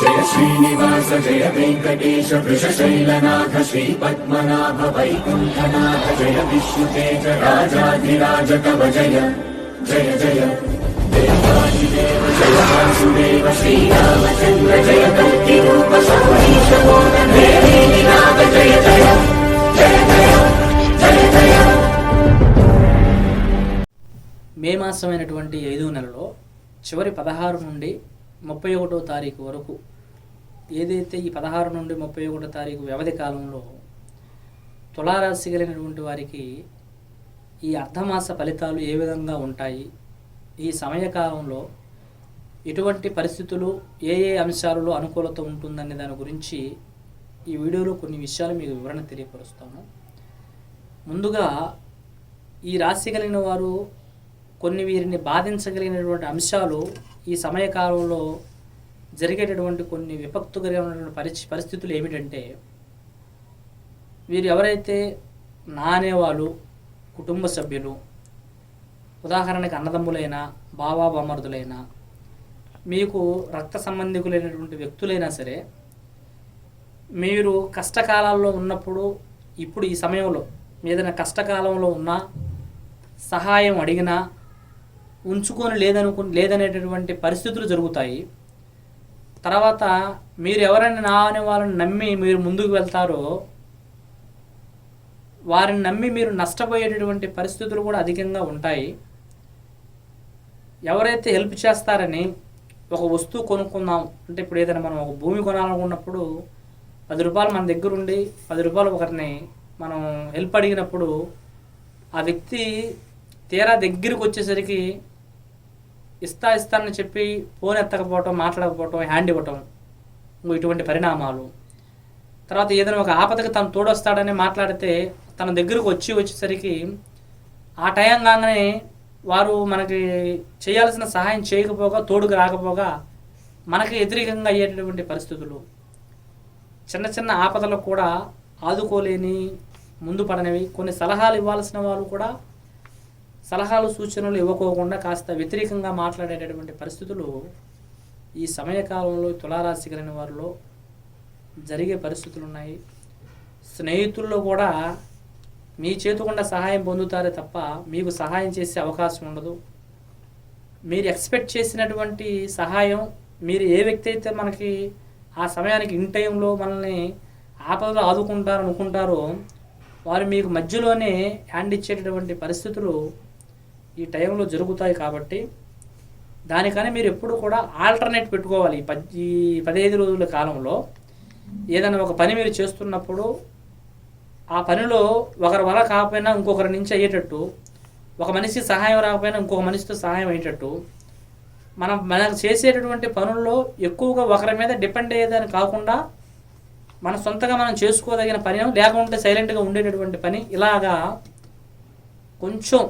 జయ శ్రీనివాస జయ వెంకటేశ వృషశైలనాథ శ్రీ పద్మనాభ వైకుంఠనాథ జయ విష్ణుతేజ రాజాధిరాజ కవ జయ జయ జయ. దేవాదిదేవ జయ వాసుదేవ శ్రీరామచంద్ర జయ కల్కి రూప సౌరీశ నాథ జయ జయ జయ జయ జయ జయ. మే మాసమైనటువంటి ఐదు నెలలో చివరి పదహారు నుండి ముప్పై ఒకటో తారీఖు వరకు. ఏదైతే ఈ పదహారు నుండి ముప్పై ఒకటో తారీఖు వ్యవధి కాలంలో తులారాశి కలిగినటువంటి వారికి ఈ అర్ధమాస ఫలితాలు ఏ విధంగా ఉంటాయి? ఈ సమయకాలంలో ఎటువంటి పరిస్థితులు ఏ ఏ అంశాలలో అనుకూలత ఉంటుందనే దాని గురించి ఈ వీడియోలో కొన్ని విషయాలు మీకు వివరణ తెలియపరుస్తాను. ముందుగా ఈ రాశి కలిగిన వారు కొన్ని వీరిని బాధించగలిగినటువంటి అంశాలు ఈ సమయకాలంలో జరిగేటటువంటి కొన్ని విపక్తుకరమైనటువంటి పరిస్థి పరిస్థితులు ఏమిటంటే వీరు ఎవరైతే నా అనేవాళ్ళు కుటుంబ సభ్యులు ఉదాహరణకి అన్నదమ్ములైనా బావా బామరుదులైనా మీకు రక్త సంబంధికులైనటువంటి వ్యక్తులైనా సరే మీరు కష్టకాలాల్లో ఉన్నప్పుడు ఇప్పుడు ఈ సమయంలో ఏదైనా కష్టకాలంలో ఉన్నా సహాయం అడిగినా ఉంచుకొని లేదనుకు లేదనేటటువంటి పరిస్థితులు జరుగుతాయి. తర్వాత మీరు ఎవరైనా నా అనే వాళ్ళని నమ్మి మీరు ముందుకు వెళ్తారో వారిని నమ్మి మీరు నష్టపోయేటటువంటి పరిస్థితులు కూడా అధికంగా ఉంటాయి. ఎవరైతే హెల్ప్ చేస్తారని ఒక వస్తువు కొనుక్కుందాం అంటే ఇప్పుడు ఏదైనా మనం ఒక భూమి కొనాలనుకున్నప్పుడు పది రూపాయలు మన దగ్గర ఉండి పది రూపాయలు ఒకరిని మనం హెల్ప్ అడిగినప్పుడు ఆ వ్యక్తి తీరా దగ్గరికి వచ్చేసరికి ఇస్తా ఇస్తానని చెప్పి ఫోన్ ఎత్తకపోవటం మాట్లాడకపోవటం హ్యాండ్ ఇవ్వటం ఇంకో ఇటువంటి పరిణామాలు. తర్వాత ఏదైనా ఒక ఆపదకి తను తోడొస్తాడని మాట్లాడితే తన దగ్గరకు వచ్చి వచ్చేసరికి ఆ టైం కాగానే వారు మనకి చేయాల్సిన సహాయం చేయకపోగా తోడుకు రాకపోగా మనకి వ్యతిరేకంగా అయ్యేటటువంటి పరిస్థితులు. చిన్న చిన్న ఆపదలకు కూడా ఆదుకోలేని ముందు పడనివి. కొన్ని సలహాలు ఇవ్వాల్సిన వాళ్ళు కూడా సలహాలు సూచనలు ఇవ్వకోకుండా కాస్త వ్యతిరేకంగా మాట్లాడేటటువంటి పరిస్థితులు ఈ సమయకాలంలో తులారాశి కలిగిన వారిలో జరిగే పరిస్థితులు ఉన్నాయి. స్నేహితుల్లో కూడా మీ చేతుకుండా సహాయం పొందుతారే తప్ప మీకు సహాయం చేసే అవకాశం ఉండదు. మీరు ఎక్స్పెక్ట్ చేసినటువంటి సహాయం మీరు ఏ వ్యక్తి అయితే మనకి ఆ సమయానికి ఇన్ టైంలో మనల్ని ఆపదలో ఆదుకుంటారు అనుకుంటారో వారు మీకు మధ్యలోనే హ్యాండ్ ఇచ్చేటటువంటి పరిస్థితులు ఈ టైంలో జరుగుతాయి కాబట్టి దానికని మీరు ఎప్పుడు కూడా ఆల్టర్నేట్ పెట్టుకోవాలి. ఈ పద్ ఈ పదిహేను రోజుల కాలంలో ఏదైనా ఒక పని మీరు చేస్తున్నప్పుడు ఆ పనిలో ఒకరి వల్ల కాకపోయినా ఇంకొకరి నుంచి అయ్యేటట్టు ఒక మనిషి సహాయం రాకపోయినా ఇంకొక మనిషితో సహాయం అయ్యేటట్టు మనం మనకు చేసేటటువంటి పనుల్లో ఎక్కువగా ఒకరి మీద డిపెండ్ అయ్యేదని కాకుండా మన సొంతగా మనం చేసుకోదగిన పని లేకుంటే సైలెంట్గా ఉండేటటువంటి పని ఇలాగా కొంచెం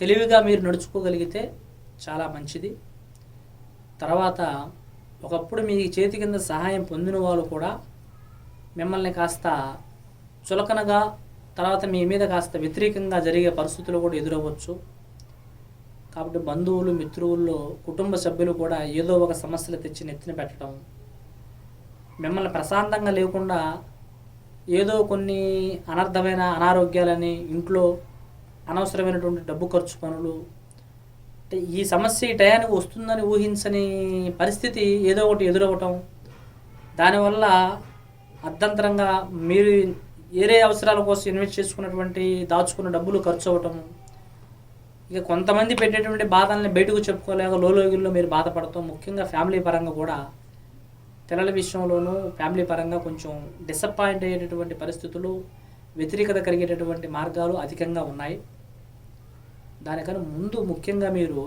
తెలివిగా మీరు నడుచుకోగలిగితే చాలా మంచిది. తర్వాత ఒకప్పుడు మీ చేతి కింద సహాయం పొందిన వాళ్ళు కూడా మిమ్మల్ని కాస్త చులకనగా తర్వాత మీ మీద కాస్త వ్యతిరేకంగా జరిగే పరిస్థితులు కూడా ఎదురవ్వచ్చు. కాబట్టి బంధువులు మిత్రువుల్లో కుటుంబ సభ్యులు కూడా ఏదో ఒక సమస్యలు తెచ్చి నెత్తిన పెట్టడం. మిమ్మల్ని ప్రశాంతంగా లేకుండా ఏదో కొన్ని అనర్థమైన అనారోగ్యాలని ఇంట్లో అనవసరమైనటువంటి డబ్బు ఖర్చు పనులు. అంటే ఈ సమస్య ఈ టయానికి వస్తుందని ఊహించని పరిస్థితి ఏదో ఒకటి ఎదురవ్వటం. దానివల్ల అర్ధంతరంగా మీరు వేరే అవసరాల కోసం ఇన్వెస్ట్ చేసుకున్నటువంటి దాచుకున్న డబ్బులు ఖర్చు అవ్వటము ఇక కొంతమంది పెట్టేటువంటి బాధల్ని బయటకు చెప్పుకోలేక లోలోగిల్లో మీరు బాధపడతాం ముఖ్యంగా ఫ్యామిలీ పరంగా కూడా. పిల్లల విషయంలోనూ ఫ్యామిలీ పరంగా కొంచెం డిసప్పాయింట్ అయ్యేటటువంటి పరిస్థితులు వ్యతిరేకత కలిగేటటువంటి మార్గాలు అధికంగా ఉన్నాయి. దానికన్నా ముందు ముఖ్యంగా మీరు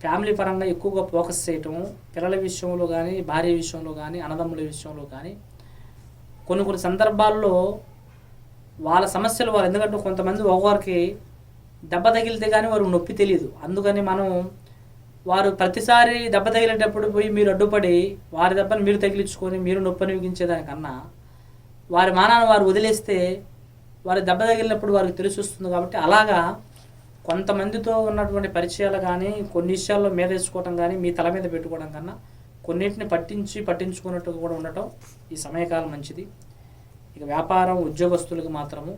ఫ్యామిలీ పరంగా ఎక్కువగా ఫోకస్ చేయటం పిల్లల విషయంలో కానీ భార్య విషయంలో కానీ అన్నదమ్ముల విషయంలో కానీ కొన్ని కొన్ని సందర్భాల్లో వాళ్ళ సమస్యలు వాళ్ళు ఎందుకంటే కొంతమంది ఒకరికి దెబ్బ తగిలితే కానీ వారికి నొప్పి తెలియదు అందుకని మనం వారు ప్రతిసారి దెబ్బ తగిలేటప్పుడు పోయి మీరు అడ్డుపడి వారి దెబ్బను మీరు తగిలించుకొని మీరు నొప్పి అనిపించేదానికన్నా వారి మానాన్ని వారు వదిలేస్తే వారి దెబ్బ తగిలినప్పుడు వారికి తెలిసి వస్తుంది కాబట్టి అలాగా కొంతమందితో ఉన్నటువంటి పరిచయాలు కానీ కొన్ని విషయాల్లో మీద వేసుకోవడం కానీ మీ తల మీద పెట్టుకోవడం కన్నా కొన్నిటిని పట్టించి పట్టించుకున్నట్టు కూడా ఉండటం ఈ సమయకాలం మంచిది. ఇక వ్యాపారం ఉద్యోగస్తులకు మాత్రము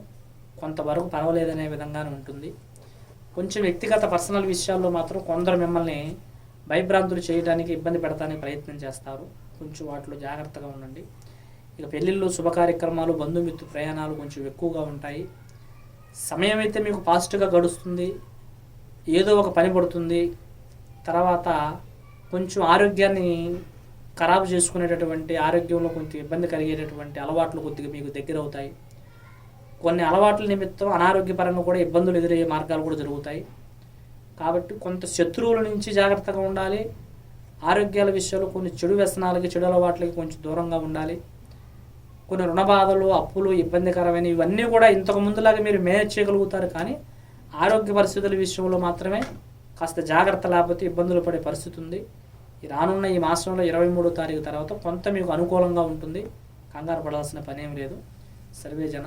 కొంతవరకు పర్వాలేదనే విధంగానే ఉంటుంది. కొంచెం వ్యక్తిగత పర్సనల్ విషయాల్లో మాత్రం కొందరు మిమ్మల్ని భయభ్రాంతులు చేయడానికి ఇబ్బంది పెడతానికి ప్రయత్నం చేస్తారు. కొంచెం వాటిలో జాగ్రత్తగా ఉండండి. ఇక పెళ్ళిళ్ళు శుభకార్యక్రమాలు బంధుమిత్తు బంధుమిత్రు ప్రయాణాలు కొంచెం ఎక్కువగా ఉంటాయి. సమయం అయితే మీకు ఫాస్ట్గా గడుస్తుంది. ఏదో ఒక పని పడుతుంది. తర్వాత కొంచెం ఆరోగ్యాన్ని ఖరాబు చేసుకునేటటువంటి ఆరోగ్యంలో కొంచెం ఇబ్బంది కలిగేటటువంటి అలవాట్లు కొద్దిగా మీకు దగ్గర అవుతాయి కొన్ని అలవాట్ల నిమిత్తం అనారోగ్యపరంగా కూడా ఇబ్బందులు ఎదురయ్యే మార్గాలు కూడా జరుగుతాయి. కాబట్టి కొంత శత్రువుల నుంచి జాగ్రత్తగా ఉండాలి. ఆరోగ్యాల విషయంలో కొన్ని చెడు వ్యసనాలకి చెడు అలవాట్లకి కొంచెం దూరంగా ఉండాలి. కొన్ని రుణ బాధలు అప్పులు ఇబ్బందికరమైన ఇవన్నీ కూడా ఇంతకు ముందులాగా మీరు మేనేజ్ చేయగలుగుతారు కానీ ఆరోగ్య పరిస్థితుల విషయంలో మాత్రమే కాస్త జాగ్రత్త లేకపోతే ఇబ్బందులు పడే పరిస్థితి ఉంది. ఈ రానున్న ఈ మాసంలో ఇరవై మూడో తారీఖు తర్వాత కొంత మీకు అనుకూలంగా ఉంటుంది. కంగారు పడాల్సిన పని ఏం లేదు. సర్వే జన